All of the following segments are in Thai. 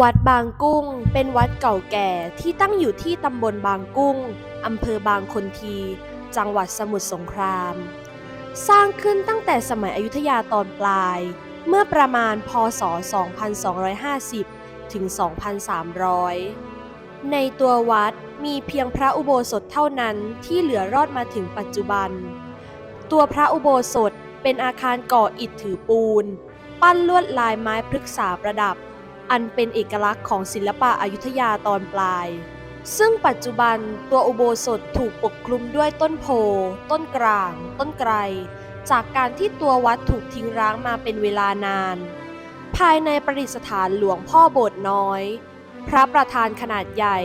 วัดบางกุ้ง เป็นวัดเก่าแก่ที่ตั้งอยู่ที่ตำบลบางกุ้ง อำเภอบางคนที จังหวัดสมุทรสงคราม สร้างขึ้นตั้งแต่สมัยอยุธยาตอนปลาย เมื่อประมาณพศ 2250 ถึง 2300 ในตัววัดมีเพียงพระอุโบสถเท่านั้นที่เหลือรอดมาถึงปัจจุบัน ตัวพระอุโบสถเป็นอาคารก่ออิฐถือปูน ปั้นลวดลายไม้พฤกษาประดับ อันเป็นเอกลักษณ์ของศิลปะอายุทยาตอนปลาย ซึ่งปัจจุบันตัวอุโบสถถูกปกคลุมด้วยต้นโพ ต้นกลาง ต้นไกร จากการที่ตัววัดถูกทิ้งร้างมาเป็นเวลานาน ภายในประดิษฐานหลวงพ่อโบสถ์น้อย พระประธานขนาดใหญ่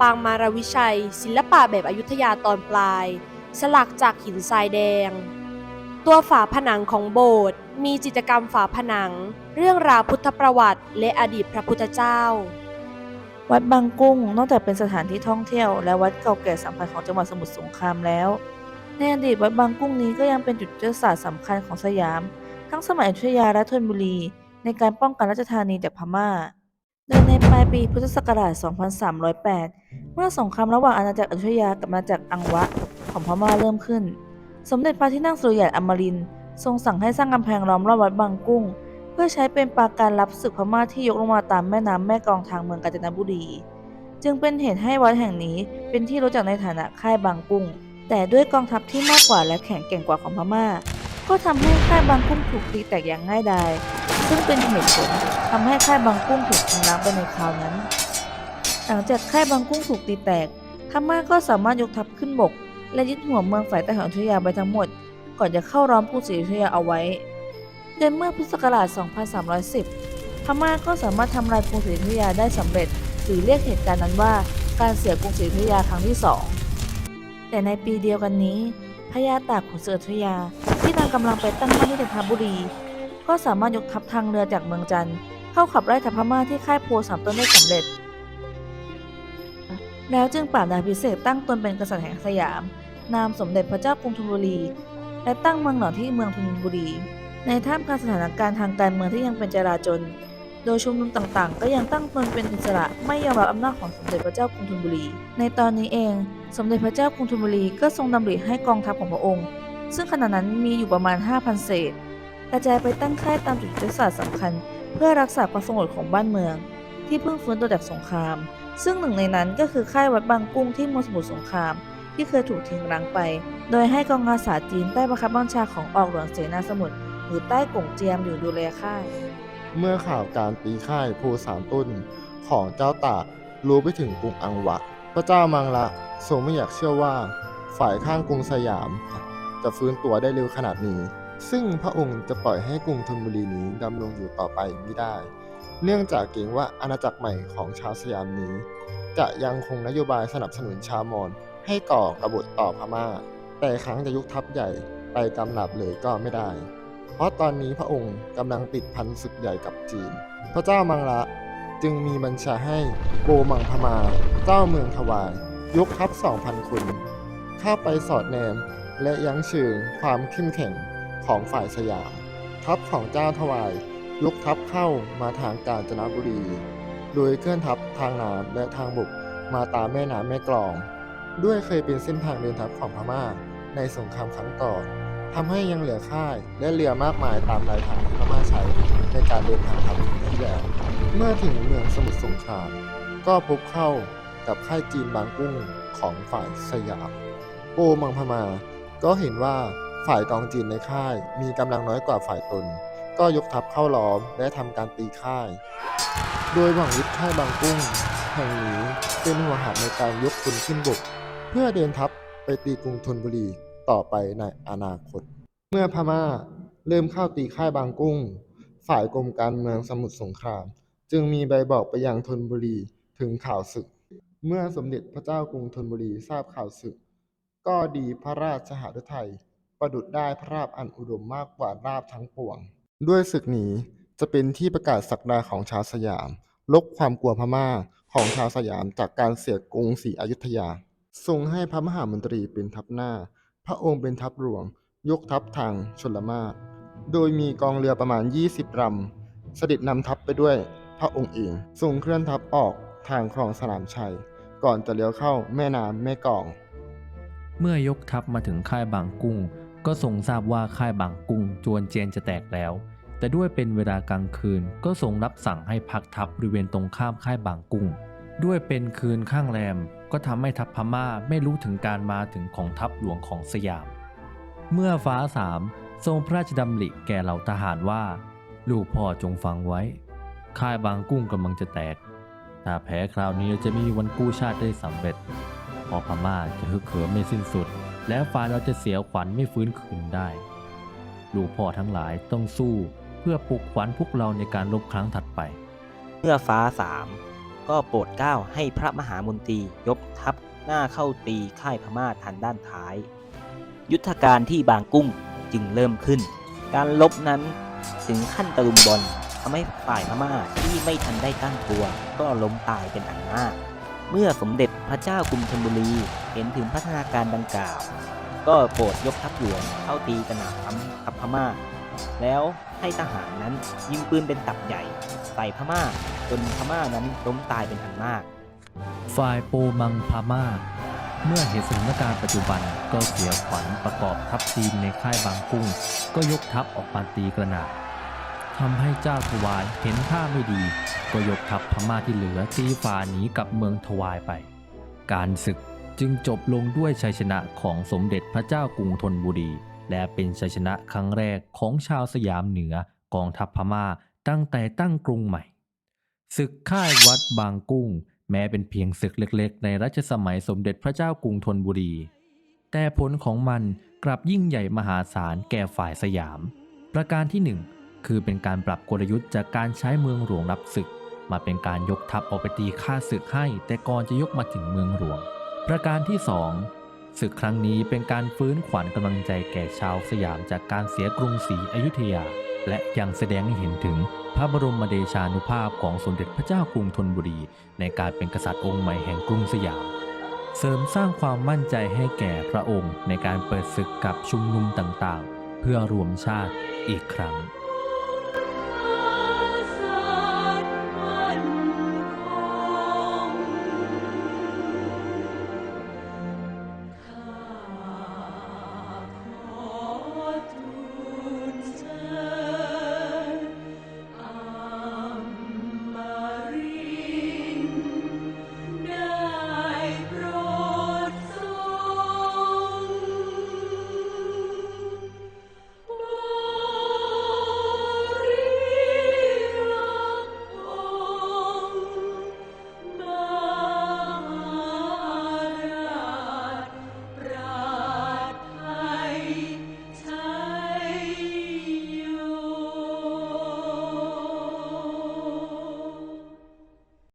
ปางมารวิชัย ศิลปะแบบอยุธยาตอนปลาย สลักจากหินทรายแดง ตัวฝาผนังของโบสถ์ มีจิตรกรรมฝาผนัง เรื่องราวพุทธประวัติ และอดีตพระพุทธเจ้า วัดบางกุ้งนอกจากเป็นสถานที่ท่องเที่ยวและวัดเก่าแก่สำคัญของจังหวัดสมุทรสงครามแล้ว ในอดีตวัดบางกุ้งนี้ก็ยังเป็นจุดยุทธศาสตร์สำคัญของสยาม ทั้งสมัยอยุธยาและธนบุรี ในการป้องกันราชธานีจากพม่าโดยในปลายปีพุทธศักราช 2308 เมื่อสงครามระหว่างอาณาจักรอยุธยากับอาณาจักรอังวะของพม่าเริ่มขึ้น สมเด็จพระที่นั่งสุริยะอมรินทร์ ทรงสั่งให้สร้างกำแพงล้อมรอบวัดบางกุ้ง เพื่อใช้เป็นปราการรับศึกพม่าที่ยกลงมาตามแม่น้ำแม่กองทางเมืองกาญจนบุรี จึงเป็นเหตุให้วัดแห่งนี้เป็นที่รู้จักในฐานะค่ายบางกุ้ง แต่ด้วยกองทัพที่มากกว่าและแข็งแกร่งกว่าของพม่า ก็ทำให้ค่ายบางกุ้งถูกตีแตกอย่างง่ายดายซึ่งเป็นเหตุผลทำให้ค่ายบางกุ้งถูกทิ้งร้างไปในคราวนั้น หลังจากค่ายบางกุ้งถูกตีแตกพม่าก็สามารถยกทัพขึ้นบก และยึดหัวเมืองฝ่ายใต้ของอยุธยาไปทั้งหมด ก่อนจะเข้าร้อมกรุงศรีอยุธยาเอาไว้โดยเมื่อพุทธศักราช 2310 พม่าก็สามารถทำลายกรุงศรีอยุธยาได้สำเร็จหรือเรียกเหตุการณ์นั้นว่าการเสียกรุงศรีอยุธยาครั้งที่สองแต่ในปีเดียวกันนี้พญาตากขุนศึกอยุธยาที่นำกำลังไปตั้งมั่นที่จันทบุรี ก็สามารถยกทัพทางเรือจากเมืองจันทร์เข้าขับไล่ทัพพม่าที่ค่ายโพสามต้นได้สำเร็จ แล้วจึงปราบนายพิเศษตั้งตนเป็นกษัตริย์แห่งสยาม นามสมเด็จพระเจ้ากรุงธนบุรี และตั้งเมืองหลวงที่เมืองธนบุรี ในท่ามกลางสถานการณ์ทางการเมืองที่ยังเป็นจลาจลโดยชุมนุมต่างๆ ก็ยังตั้งตนเป็นอิสระไม่ยอมรับอำนาจของสมเด็จพระเจ้ากรุงธนบุรี ในตอนนี้เอง สมเด็จพระเจ้ากรุงธนบุรีก็ทรงดำริให้กองทัพของพระองค์ ซึ่งขณะนั้นมีอยู่ประมาณ 5,000 เศษ กระจายไปตั้งค่ายตามจุดยุทธศาสตร์สำคัญ เพื่อรักษาความสงบของบ้านเมือง ที่เพิ่งฟื้นตัวจากสงคราม ซึ่งหนึ่งในนั้นก็คือค่ายวัดบางกุ้งที่เมืองสมุทรสงคราม ที่เคยถูกทิ้งร้างไป โดยให้กองอาสาจีนใต้บังคับบัญชาของออกหลวงเสนาสมุทรหรือใต้กงเจียมอยู่ดูแลค่าย เมื่อข่าวการตีค่ายภูสามต้นของเจ้าตากรู้ไปถึงกรุงอังวะ พระเจ้ามังละทรงไม่อยากเชื่อว่า ฝ่ายข้างกรุงสยาม จะฟื้นตัวได้เร็วขนาดนี้ ซึ่งพระองค์จะปล่อยให้กรุงธนบุรีนี้ดำรงอยู่ต่อไปไม่ได้ เนื่องจากเกรงว่าอาณาจักรใหม่ของชาวสยามนี้ จะยังคงนโยบายสนับสนุนชาวมอญ ให้ก่อกบฏต่อพม่า แต่ครั้งจะยุคทัพใหญ่ไปกำลับเลยก็ไม่ได้ เพราะตอนนี้พระองค์กำลังติดพันศึกใหญ่กับจีน พระเจ้ามังละจึงมีบัญชาให้โกมังพมา เจ้าเมืองทวาย ยกทัพ2,000คนเข้าไปสอดแนมและยั้งเชิงความเข้มแข็งของฝ่ายสยาม ทัพของเจ้าทวาย ยกทัพเข้ามาทางกาญจนบุรี โดยเคลื่อนทัพทางน้ำและทางบกมาตามแม่น้ำแม่กลอง ด้วยเคยเป็นเส้นทางเดินทัพของพม่า ในสงครามครั้งก่อนทำให้ยังเหลือค่ายและเรือมากมายตามรายทางที่พม่าใช้ในการเดินทางทำที่แล้ว เมื่อถึงเมืองสมุทรสงคราม ก็พบเข้ากับค่ายจีนบางกุ้งของฝ่ายสยามโอมังพมาก็เห็นว่าฝ่ายกองจีนในค่ายมีกำลังน้อยกว่าฝ่ายตน ก็ยกทัพเข้าล้อมและทำการตีค่าย โดยหวังยึดค่ายบางกุ้ง แห่งนี้เป็นหัวหาดในการยกพลขึ้นบก เพื่อเดินทัพไปตีกรุงธนบุรีต่อไปในอนาคต เมื่อพม่าเริ่มเข้าตีค่ายบางกุ้ง ฝ่ายกรมการเมืองสมุทรสงคราม จึงมีใบบอกไปยังธนบุรีถึงข่าวศึก เมื่อสมเด็จพระเจ้ากรุงธนบุรีทราบข่าวศึก ก็ดีพระราชหฤทัยประดุดได้พระราบอันอุดมมากกว่าราบทั้งปวง ด้วยศึกนี้จะเป็นที่ประกาศศักดาของชาวสยาม ลบความกลัวพม่าของชาวสยามจากการเสียกรุงศรีอยุธยา ทรงให้พระมหามนตรีเป็นทัพหน้า พระองค์เป็นทัพหลวง ยกทัพทางชลมาศโดยมีกองเรือประมาณ 20ลำเสด็จนำทัพไปด้วยพระองค์เองทรงเคลื่อนทัพออกทางคลองสนามชัย ก่อนจะเลี้ยวเข้าแม่น้ำแม่กอง เมื่อยกทัพมาถึงค่ายบางกุ้ง ก็ทรงทราบว่าค่ายบางกุ้งจวนเจนจะแตกแล้ว แต่ด้วยเป็นเวลากลางคืนก็ทรงรับสั่งให้พักทัพบริเวณตรงข้ามค่ายบางกุ้ง ด้วยเป็นคืนข้างแรม ก็ทำให้ทัพพม่าไม่รู้ถึงการมาถึงของทัพหลวงของสยาม เมื่อฟ้าสามทรงพระราชดำริแก่เหล่าทหารว่า ลูกพ่อจงฟังไว้ ค่ายบางกุ้งกำลังจะแตก ถ้าแพ้คราวนี้จะไมมีวันกู้ชาติได้สำเร็จเพอพม่าจะฮึกเหิมไม่สิ้นสุด และฝ่ายเราจะเสียขวัญไม่ฟื้นคืนได้ ลูกพ่อทั้งหลายต้องสู้เพื่อปลุกขวัญพวกเราในการรบครั้งถัดไป เมื่อฟ้าสาม ก็โปรดเกล้าให้พระมหามนตรียกทัพหน้าเข้าตีค่ายพม่าทางด้านท้าย ยุทธการที่บางกุ้งจึงเริ่มขึ้น การลบนั้นถึงขั้นตะลุมบอลทำให้ฝ่ายพม่าที่ไม่ทันได้ตั้งตัว ก็ล้มตายเป็นอันมาก เมื่อสมเด็จพระเจ้ากรุงธนบุรีเห็นถึงพัฒนาการดังกล่าว ก็โปรดยกทัพหลวงเข้าตีกระหน่ำทัพพม่า แล้วให้ทหารนั้นยิงปืนเป็นตับใหญ่ใส่พม่าจนพม่านั้นล้มตายเป็นอันมาก ฝ่ายโปมังพม่า เมื่อเห็นสถานการณ์ปัจจุบันก็เสียขวัญประกอบทัพทีมในค่ายบางกุ้ง ก็ยกทัพออกมาตีกระหนาดทำให้เจ้าทวายเห็นท่าไม่ดี ก็ยกทัพพม่าที่เหลือตีฝ่าหนีกลับเมืองทวายไป การศึกจึงจบลงด้วยชัยชนะของสมเด็จพระเจ้ากรุงธนบุรี และเป็นชัยชนะครั้งแรกของชาวสยามเหนือกองทัพพม่าตั้งแต่ตั้งกรุงใหม่ ศึกค่ายวัดบางกุ้ง แม้เป็นเพียงศึกเล็กๆ ในรัชสมัยสมเด็จพระเจ้ากรุงธนบุรี แต่ผลของมันกลับยิ่งใหญ่มหาศาลแก่ฝ่ายสยาม ประการที่หนึ่งคือเป็นการปรับกลยุทธ์จากการใช้เมืองหลวงรับศึก มาเป็นการยกทัพออกไปตีฆ่าศึกให้ แต่ก่อนจะยกมาถึงเมืองหลวง ประการที่สอง ศึกครั้งนี้เป็นการฟื้นขวัญกำลังใจแก่ชาวสยามจากการเสียกรุงศรีอยุธยา และยังแสดงให้เห็นถึงพระบรมเดชานุภาพของสมเด็จพระเจ้ากรุงธนบุรี ในการเป็นกษัตริย์องค์ใหม่แห่งกรุงสยาม เสริมสร้างความมั่นใจให้แก่พระองค์ในการเปิดศึกกับชุมนุมต่างๆ เพื่อรวมชาติอีกครั้ง